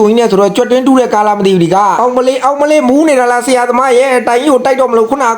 ကိုင်းနဲ့ဆိုတော့ကြွက်တင်းတူးတဲ့ကားလားမသိဘူးဒီကအောင်မလေးအောင်မလေးမူးနေတာလားဆရာသမားရဲ့တိုင်ကြီးကိုတိုက်တော့မလို့ခုနက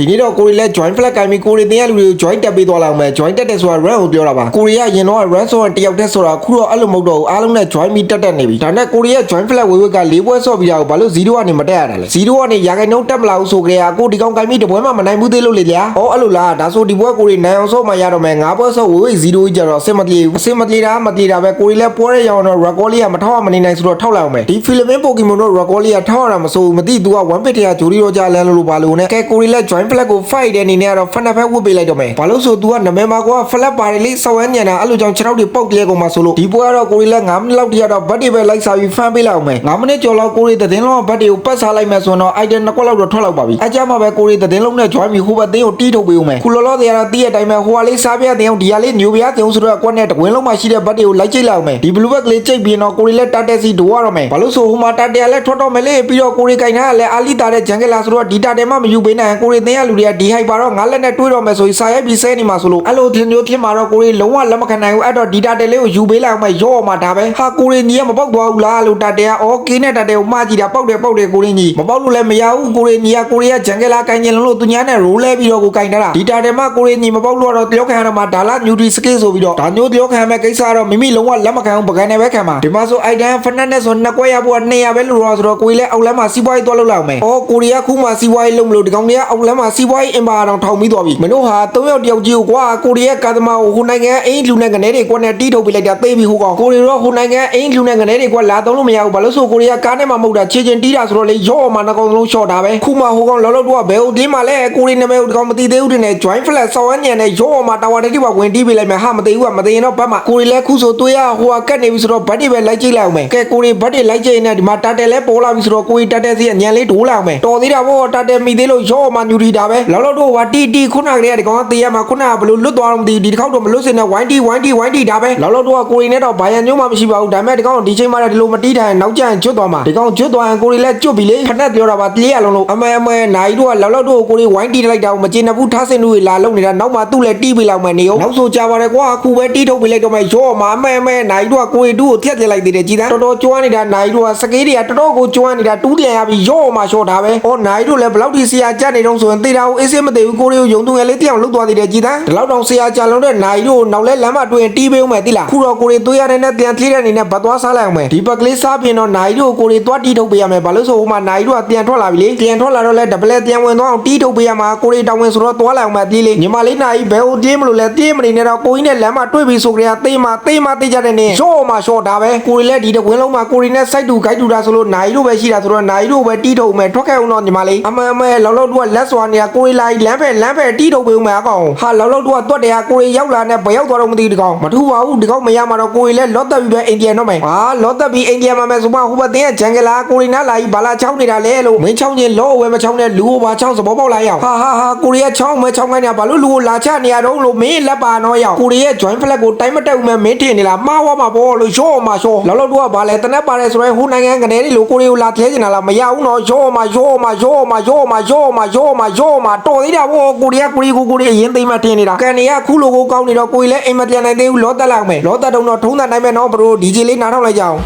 ဒီနေ့တော့ကိုရီလဲ join flag ကိုင်ပြီးကိုရီတင်ရလူတွေကို join တက်ပေးသွားလောက်မယ် join တက်တယ်ဆိုတာ run ကိုပြောတာပါကိုရီကရင်တော့ run ဆိုတာတယောက်တည်းဆိုတာခုတော့အဲ့လိုမဟုတ်တော့ဘူးအားလုံးနဲ့ join ပြီးတက်တက်နေပြီဒါနဲ့ကိုရီရဲ့ join flag ဝေဝက်က၄ပွဲဆော့ပြီးတာကိုဘာလို့0ကနေမတက်ရတာလဲ0ကနေရာခိုင်နှုန်းတက်မလာဘူးဆိုကြရကိုဒီကောင်ကိုင်ပြီးတပွဲမှမနိုင်ဘူးသေးလို့လေဗျာဟောအဲ့လိုလားဒါဆိုဒီပွဲကိုရီနိုင်အောင်ဆော့မှရတော့မယ်၅ပွဲဆော့ဝေဝက်0ကြီးကြတော့အဆင်မပြေဘူးအဆင်မပြေတာမပြေတာပဲကိုရီလဲပွဲရအောင်တော့ record လေးကမထောက်ရမနေနိုင်ဆိုတော့ထောက်လိုက်အောင်မယ်ဒီ Philippine Pokemon တို့ record လေးကထောက်ရတာမစိုးဘူးမသိ तू က1 pit တည်းကဂျိုဒီရောကြလန်းလို့ဘာလို့နဲ့ကဲကိုရီလဲ join flag ကို fight တဲ့အနေနဲ့ကတော့ fan ဖက်ဝတ်ပေးလိုက်တော့မယ်ဘာလို့ဆို तू ကနမဲမှာကွာ flag ပါတယ်လေစော်ဝဲညံတာအဲ့လိုကြောင့်ခြေထောက်တွေပုတ်တည်းကုန်မှာဆိုလို့ဒီပွဲကတော့ကိုရီလဲ9မိနစ်လောက်တည်းကတော့ဘတ်တွေပဲလိုက်စားပြီး fan ပေးလိုက်အောင်မယ်9မိနစ်ကျော်လောက်ကိုရီသတင်းလုံးကဘတ်တွေကိုပတ်စားလိုက်မယ်ဆိုတော့ item နှစ်ခွက်လောက်တော့ထွက်လောက်ပါပြီအကြမှာပဲကိုရီသတင်းလုံးနဲ့ join ပြီးဟိုဘက်သေးကိုတီးထုတ်ပေးဦးမယ်ခုလောလောသေးကတော့တီးရဲ့အတိုင်းပဲဟိုကလေးစားပြတဲ့အောင်ဒီကလေးညိုပြတဲ့အောင်ဆိုတော့ကွက်နဲ့တကွင်းလုံးမှာရှိတဲ့ဘတ်တွေကိုလိုက်ချိတ်လိုက်အောင်မယ်ဒီ blue bag လေးချိတ်ပြီးတော့ကိုရီလဲတက်တက်စီဒိုရတော့မယ်ဘာလို့ဆိုဟိုမှာတက်တက်လဲထွက်တော့မယ်လေပြီးတော့ကိုရီကင်ထားကလည်းအာလီတာတဲ့ဂျန်ကလာဆိုတော့ဒီတာတယ်မှမယူပေးနိုင်ကိုရီသိရလူတွေကဒီဟိုက်ပါတော့ငါလက်နဲ့တွေးတော့မယ်ဆိုရင်စာရိုက်ပြီးဆဲနေမှာဆိုလို့အဲ့လိုတင်မျိုးဖြစ်မှာတော့ကိုရီလုံးဝလက်မခံနိုင်ဘူးအဲ့တော့ဒီတာတယ်လေးကိုယူပေးလိုက်အောင်မယ်ရော့မှာဒါပဲဟာကိုရီညီကမပေါက်သွားဘူးလားလို့တာတယ်ကအော်ကင်းနဲ့တာတယ်ကိုမှားကြည့်တာပေါက်တယ်ပေါက်တယ်ကိုရီညီမပေါက်လို့လည်းမရဘူးကိုရီညီကကိုရီကဂျန်ကလာကင်ကျင်လုံးလို့သူညာနဲ့ရိုးလဲပြီးတော့ကိုကင်ထားတာဒီတာတယ်မှကိုရီညီမပေါက်လို့တော့တယောက်ခံရတော့မှဒါလာနျူထရီစကေးဆိုပြီးတော့ဒါမျိုးတယောက်ခံရမယ့်ကိစ္စတော့မိမိလုံးဝလက်မခံဘူးပကံနဲ့ပဲခံမှာဒီမှာဆိုအိုက်တန်ဖနက်နဲ့ဆိုနှစ်ကွက်ရဖို့က200ပဲလို့တော့ဆိုတော့ကိုရီလည်းအောက်လမ်းမှာစီးပွားရေးသွားလုပ်လောက်မယ်အော်ကိုရီကခုမှစီးပွားရေးလုပ်မလို့ဒီကောင်တွေကအောက်လမ်းမှာစီးပွားရေးအင်ပါတော့ထောင်ပြီးသွားပြီမင်းတို့ဟာ၃ယောက်တယောက်ကြီးကိုကွာကိုရီရဲ့ကာသမာကိုဟိုနိုင်ငံအိမ်လူနဲ့ငနေတွေကွက်နဲ့တီးထုတ်ပြလိုက်တာသိပြီဟိုကောင်ကိုရီတော့ဟိုနိုင်ငံအိမ်လူနဲ့ငနေတွေကွက်လာသုံးလို့မရဘူးဘာလို့ဆိုကိုရီကကားနဲ့မှမဟုတ်တာခြေချင်းတီးတာဆိုတော့လေရော့မှနှကောင်လုံးရှော့တာပဲခုမှဟိုကောင်လောလောတော့ဘယ်ဟိုတင်းမှလဲကိုရီနာမည်ကိုဒီကောင်မသိသေးဘူးတင်နဲ့ join flag ဆောင်းဝန်းညံနဲ့ရော့မှတာဝါတိပါဝင်တီးပြလိုက်မယ်ဟာမသိဘူးကမသိရင်တော့ဘတ်မှာကိုရီလဲခုဆိုသွေးရဟိုကကတ်နေပြီဆိုတော့ဘတ်တွေပဲလိုက်ကြည့်လိုက်အောင်မယ်ကဲကိုရီဘတ်တွေလိုက်ကြည့်ရင်ဒီမှာတာတယ်လဲပေါ်လာပြီဆိုတော့ကိုရီတာတယ်စီအညံလေးဒိုးလာအောင်မယ်တော်သေးတာဗောတာတယ်မိသေးလို့ရော့မှညူတီတာပဲလောလောတော့ဟာတီတီခုနကလေးကဒီကောင်ကတေးရမှာခုနကဘလို့လွတ်သွားတော့မသိဘူးဒီတစ်ခေါက်တော့မလွတ်စင်နဲ့ဝိုင်းတီဝိုင်းတီဝိုင်းတီဒါပဲလောလောတော့ကိုရီနဲ့တော့ဘာရန်ညုံမှမရှိပါဘူးဒါပေမဲ့ဒီကောင်ဒီချိန်မှာလည်းဒီလိုမတီးထိုင်နောက်ကျရင်ကျွတ်သွားမှာဒီကောင်ကျွတ်သွားရင်ကိုရီလဲကျွတ်ပြီလေခဏပြောတာပါတလေးရလုံးလို့အမဲအမဲနိုင်တို့ကလောလောတော့ကိုရီဝိုင်းတီလိုက်တာကိုမကျေနပ်ဘူးထားစင်တို့လာလုံနေတာနောက်မှသူ့လဲတီးပေးလောက်မယ်နေအောင်နောက်ဆိုကြပါရဲကွာအခုပဲတီးထုတ်ပေးလိုက်တော့မယ်ရော့မှာအမဲအမဲနိုင်တို့ကကိုရီတို့ကိုထက်ပြလိုက်သေးတယ်ကြည်သားတော်တော်ကျွမ်းနေတာနိုင်တို့ကစကေးတွေကတော်တော်ကိုကျွမ်းနေတာတူးပြန်ရပြီးရော့မှာရှော့တာပဲဟောနိုင်တို့လည်းဘလောက်ထိဆရာကြက်နေတော့ဆိုရင်တေတာကိုအေးစင်းမသေးဘူးကိုရီကိုယုံသူငယ်လေးတောင်လုတ်သွားသေးတယ်ကြည်သားဒီလောက်တောင်ဆရာကြလုံးတဲ့နိုင်တို့နောက်လဲလမ်းမတွင်တီးပေးဦးမယ်တိလားခုတော့ကိုရီသွေးရတဲ့နဲ့ပြန်ထလေးတဲ့အနေနဲ့ဗတ်သွားစားလိုက်အောင်မယ်ဒီဘက်ကလေးစားပြင်တော့နိုင်တို့ကိုရီသွားတီးထုတ်ပေးရမယ်ဘာလို့ဆိုဟိုမှာနိုင်တို့ကပြန်ထွက်လာပြီလေပြန်ထွက်လာတော့လဲဒပလဲပြန်ဝင်သွားအောင်တီးထုတ်ပေးရမှာကိုရီတောင်ဝင်ဆိုတော့သွားလိုက်အောင်မယ်ပြေးလေညီမလေးနိုင်ဘယ်ဟိုတေးမလို့လဲတေးမနေနဲ့တော့ကိုကြီးနဲ့လမ်းမတွေ့ပြီဆိုကြရတေးမှာတေးမှာတေးကြတဲ့နေရော့မှာရှော့တာပဲကိုရီလည်းဒီတကွင်းလုံးမှာကိုရီနဲ့စိုက်တူဂိုက်တူတာဆိုလို့နိုင်တို့ပဲရှိတာဆိုတော့နိုင်တို့ပဲတီးထုတ်မယ်ထွက်ခဲ့အောင်တော့ညီမလေးအမဲအမဲလောက်လောက်တို့ကလက်စွာနေတာကိုရီလိုက်လမ်းဖက်လမ်းဖက်တီးထုတ်ပေးဦးမယ်အကောင်ဟာလောက်လောက်တို့ကတွတ်တယ်ဟာကိုရီရောက်လာနဲ့ဘယ်ရောက်သွားတော့မသိဘူးဒီကောင်မထူပါဘူးဒီကောင်မရမှာတော့ကိုရီလည်းလော့တက်ပြီးပဲအိန္ဒိယတော့မယ်ဟာလော့တက်ပြီးအိန္ဒိယမှာမယ်ဆိုမှဟိုဘက်တင်းကဂျန်ဂလာကိုရီနာလာကြီးဘာလာချောင်းနေတာလဲလို့မင်းချောင်းချင်းလော့ဝဲမချောင်းနဲ့လူဟိုဘာချောင်းစဘောပေါက်လာရောက်ဟာဟာဟာကိုရီးချောင်းမဲချောင်းခိုင်းနေတာဘာလို့လူကိုလာချနေရတော့လို့မင်းလက်ပါတော့ရောက်ကိုရီး join flag ကိုတိုင်းမတက်ဘူးမဲမင်းထင်နေလားမှားဝါမှာပေါ့လို့ရော့မှာရော့လောက်လောက်တော့ကဘာလဲတနက်ပါတယ်ဆိုရင်ဟိုနိုင်ငံကနေလို့ကိုရီးကိုလာထဲချင်တာလားမရဘူးနော်ရော့မှာရော့မှာရော့မှာရော့မှာရော့မှာရော့မှာရော့မှာတော်သေးတာဗောကိုရီးကိုရီးကိုကိုရီးအရင်သိမ်းမှထင်နေတာကန်နေကခုလိုကိုကောင်းနေတော့ကိုရီးလည်းအိမ်မပြန်နိုင်သေးဘူးလောတက်လောက်မယ်လောတက်တော့ထုံးတဲ့နိုင်မယ်နော်ဘရိုဒီဂျီလေးနားထောင်လိုက်ကြအောင်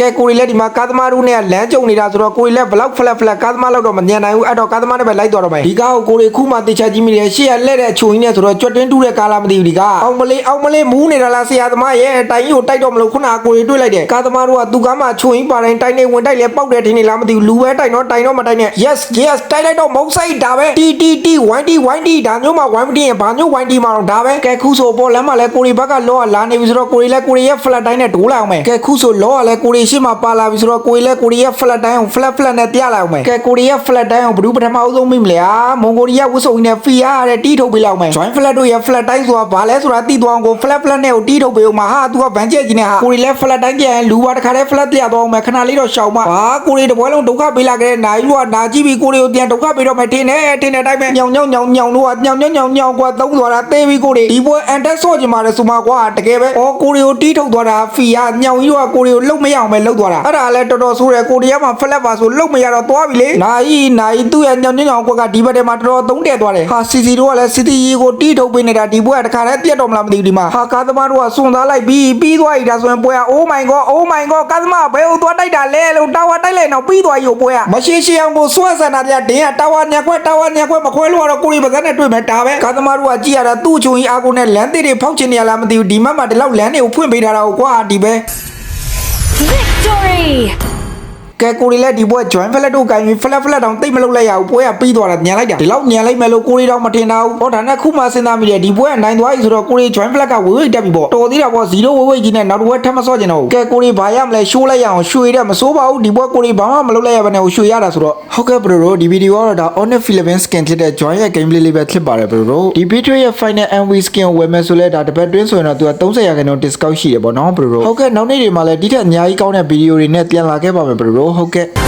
ကဲကိုရီလက်ဒီမှာကာသမားတို့နဲ့လမ်းကြုံနေတာဆိုတော့ကိုရီလက်ဘလောက်ဖလက်ဖလက်ကာသမားလောက်တော့မညံနိုင်ဘူးအဲ့တော့ကာသမားနဲ့ပဲလိုက်တော်တော့မယ်ဒီကားကိုကိုရီခုမှတေချာကြည့်မိတယ်ရှေ့ရလက်တဲ့အချိုကြီးနဲ့ဆိုတော့ကြွတ်တင်းတူးတဲ့ကားလားမသိဘူးဒီကားအောင်မလေးအောင်မလေးမူးနေတာလားဆရာသမားရဲ့တိုင်ကြီးကိုတိုက်တော့မလို့ခုနကကိုရီတွေ့လိုက်တယ်ကာသမားတို့ကသူ့ကားမှာချိုကြီးပါတိုင်းတိုင်နေဝင်တိုက်လဲပောက်တယ်ထင်နေလားမသိဘူးလူပဲတိုက်တော့တိုင်တော့မတိုင်နဲ့ yes yes တိုက်လိုက်တော့မုံဆိုင်ဒါပဲတီတီတီဝိုင်းတီဝိုင်းတီဒါမျိုးမှဝိုင်းမတီရင်ဘာမျိုးဝိုင်းတီမှတော့ဒါပဲကဲခုဆိုပေါ်လမ်းမှာလဲကိုရီဘက်ကလောကလာနေပြီဆိုတော့ကိုရီလဲကိုရီရဲ့ flat တိုင်းနဲ့ဒိုးလိုက်အောင်မယ်ကဲခုဆိုလောကလဲကိုရီရှိမှပါလာပြီဆိုတော့ကိုရီလည်းကိုရီးယား flat တိုင်းကို flat flat နဲ့ပြလိုက်အောင်မယ်ကဲကိုရီးယား flat တိုင်းကိုဘယ်သူပထမအဆုံးမိမလဲအာမွန်ဂိုလီးယားဝှစုံကြီးနဲ့ဖီယာတဲ့တီးထုတ်ပေးလိုက်အောင်မယ် join flat တို့ရဲ့ flat တိုင်းဆိုတာဘာလဲဆိုတာသိသွားအောင်ကို flat flat နဲ့ကိုတီးထုတ်ပေးအောင်မှာဟာ तू ကဗန်ချက်ကြီးနဲ့ဟာကိုရီလည်း flat တိုင်းပြန်လူပါတခါတည်း flat ပြသွားအောင်မယ်ခဏလေးတော့ရှောင်ပါဟာကိုရီတပွဲလုံးဒုက္ခပေးလာခဲ့တဲ့နိုင်လူကနာကြည့်ပြီးကိုရီကိုပြန်ဒုက္ခပေးတော့မယ်ထင်တယ်ထင်တဲ့အတိုင်းပဲညောင်ညောင်ညောင်ညောင်တို့ကညောင်ညောင်ညောင်ညောင်ကွာသုံးသွားတာသေးပြီးကိုရီဒီပွဲအန်တက်ဆော့ကြမှာလေဆိုမှကွာတကယ်ပဲဩကိုရီကိုတီးထုတ်သွားတာဖီယာညောင်ကြီးတို့ကကိုရီကိုလှုပ်မရအောင်ပဲလှုပ်သွားတာအဲ့ဒါလည်းတော်တော်ဆိုးတယ်ကိုရီးယားမှာ flat ပါဆိုလှုပ်မရတော့သွားပြီလေနိုင်နိုင်သူ့ရဲ့ညောင်ညောင်ညောင်ကွက်ကဒီဘက်ထဲမှာတော်တော်သုံးတက်သွားတယ်ဟာစီစီတို့ကလည်းစီတီရီကိုတီးထုတ်ပေးနေတာဒီပွဲကတခါတည်းပြတ်တော့မလားမသိဘူးဒီမှာဟာကာသမားတို့ကစွန်သားလိုက်ပြီးပြီးသွားပြီဒါဆိုရင်ပွဲက Oh my god Oh my god ကာသမားဘယ်ဟိုသွားတိုက်တာလဲလို့တာဝါတိုက်လိုက်တော့ပြီးသွားပြီဟိုပွဲကမရှိရှိအောင်ကိုစွဲဆန္ဒပြဒင်းကတာဝါညက်ခွက်တာဝါညက်ခွက်မခွဲလို့ကတော့ကိုရီပါဇက်နဲ့တွေ့မယ်ဒါပဲကာသမားတို့ကကြည့်ရတာသူ့ချုံကြီးအာကိုနဲ့လမ်းတစ်တွေဖောက်ချင်နေရလားမသိဘူးဒီမတ်မှာဒီလောက်လမ်းတွေကိုဖွင့်ပေးထားတာကိုကွာဒီပဲ Victory! ကဲကိုရီလည်းဒီပွဲ join flat တို့ကန်ပြီး flat flat တောင်တိတ်မလုပ်လိုက်ရဘူးပွဲကပြီးသွားတာညံလိုက်တာဒီလောက်ညံလိုက်မယ်လို့ကိုရီတော့မထင်တာဘူးဟောဒါနဲ့ခုမှစဉ်းစားမိတယ်ဒီပွဲကနိုင်သွားပြီဆိုတော့ကိုရီ join flat ကဝေးဝေးတက်ပြီပေါ့တော်သေးတာပေါ့0ဝေးဝေးကြီးနဲ့နောက်တစ်ပွဲထပ်မစော့ကျင်တော့ဘူးကဲကိုရီဘာရမလဲရှိုးလိုက်ရအောင်ရွှေတဲ့မစိုးပါဘူးဒီပွဲကိုရီဘာမှမလုပ်လိုက်ရဘဲနဲ့ရွှေရတာဆိုတော့ဟုတ်ကဲ့ဘရိုတို့ဒီဗီဒီယိုကတော့ဒါ Honor Philippines skin ဖြစ်တဲ့ join ရဲ့ gameplay လေးပဲဖြစ်ပါတယ်ဘရိုတို့ဒီ video ရဲ့ final MV skin ကိုဝယ်မယ်ဆိုလဲဒါတစ်ပတ်တွင်းဆိုရင်တော့သူက30ရာခိုင်နှုန်း discount ရှိတယ်ပေါ့နော်ဘရိုတို့ဟုတ်ကဲ့နောက်နေ့တွေမှာလည်းဒီထက်အများကြီးကောင်းတဲ့ဗီဒီယိုတွေနဲ့ပြန်လာခဲ့ပါမယ်ဘရိုတို့ဟုတ်ကဲ့